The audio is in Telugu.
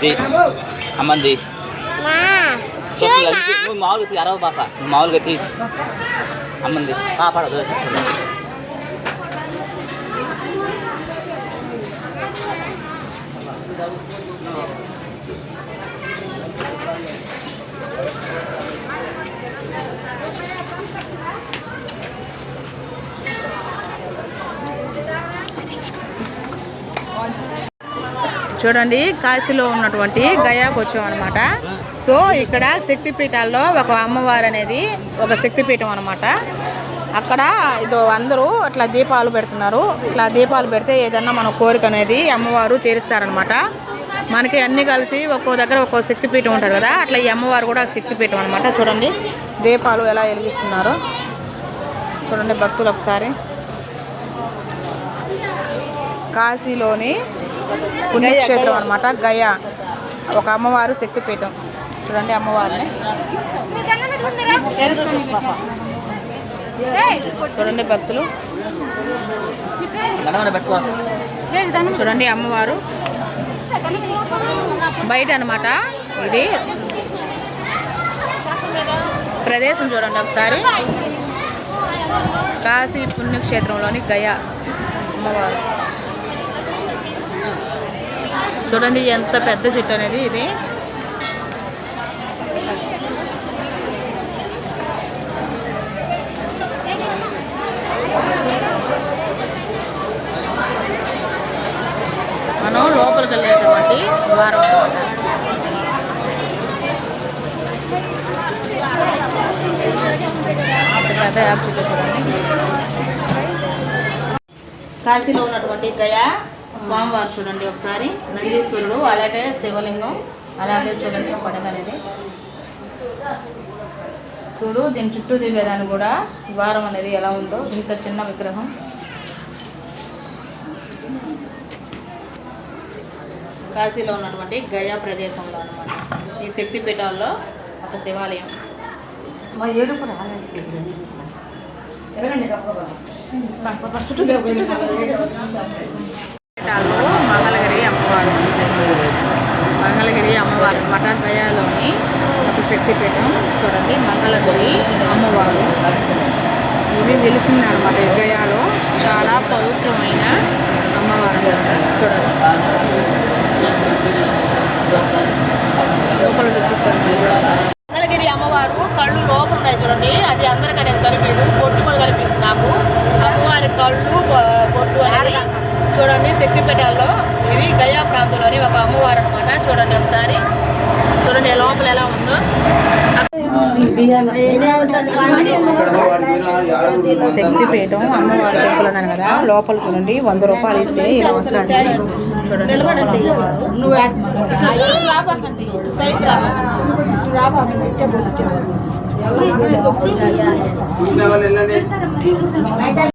ది అమ్మంది మా చూడమా నువ్వు మామూలుగా తీ అరవ పాప నువ్వు మామూలుగా తీ అమ్మంది పాప చూడండి కాశీలో ఉన్నటువంటి గయాకు వచ్చాం అనమాట సో ఇక్కడ శక్తిపీఠాల్లో ఒక అమ్మవారు అనేది ఒక శక్తిపీఠం అనమాట అక్కడ ఇదో అందరూ ఇట్లా దీపాలు పెడుతున్నారు. ఇట్లా దీపాలు పెడితే ఏదన్నా మన కోరిక అనేది అమ్మవారు తీరుస్తారనమాట మనకి అన్ని కలిసి ఒక్కో దగ్గర ఒక్కో శక్తిపీఠం ఉంటుంది కదా అట్లా ఈ అమ్మవారు కూడా శక్తిపీఠం అనమాట చూడండి దీపాలు ఎలా వెలిగిస్తున్నారు. చూడండి భక్తులు ఒకసారి. కాశీలోని పుణ్యక్షేత్రం అనమాట గయా. ఒక అమ్మవారు శక్తిపీఠం. చూడండి అమ్మవారిని. చూడండి భక్తులు. చూడండి అమ్మవారు. బయట అనమాట ఇది. ప్రదేశం చూడండి ఒకసారి. కాశీ పుణ్యక్షేత్రంలోని గయా అమ్మవారు. చూడండి ఎంత పెద్ద చెట్టు అనేది ఇది. మనం లోపలికి వెళ్ళేటువంటి ద్వారం పెద్ద యాప్ చెట్టు చూడండి కాశీలో ఉన్నటువంటి గయా స్వామివారు చూడండి ఒకసారి. నందీశ్వరుడు అలాగే శివలింగం అలాగే చూడండి పడగ అనేది. చూడు దీని చుట్టూ తిరిగేదాన్ని కూడా ద్వారం అనేది ఎలా ఉందో. ఇంత చిన్న విగ్రహం. కాశీలో ఉన్నటువంటి గయా ప్రదేశంలో అనమాట ఈ శక్తిపీఠాల్లో ఒక శివాలయం. పీఠాల్లో మంగళగిరి అమ్మవారు. మంగళగిరి అమ్మవారు. మఠాద్వయాలోని గయాలోని ఒక శక్తిపీఠం చూడండి మంగళగిరి అమ్మవారు. ఇవి వెలిసింది అనమాట గయాలో చాలా పవిత్రమైన అమ్మవారు. చూడండి లోపల చూపిస్తాను మంగళగిరి అమ్మవారు కళ్ళు లోపల ఉన్నాయి చూడండి అది అందరికి అనేది కనిపించదు పొట్టు కూడా కనిపిస్తుంది నాకు అమ్మవారి కళ్ళు బొ- బొట్టు అనేది చూడండి శక్తిపీఠాల్లో ఇది ప్రాంతంలోని ఒక అమ్మవారు అనమాట చూడండి ఒకసారి. చూడండి లోపల ఎలా ఉందో. శక్తిపీఠం అమ్మవారి టెంపుల్ అన్నాను కదా లోపల చూడండి వంద రూపాయలు ఇస్తే ఇలా వస్తాడు. చూడండి.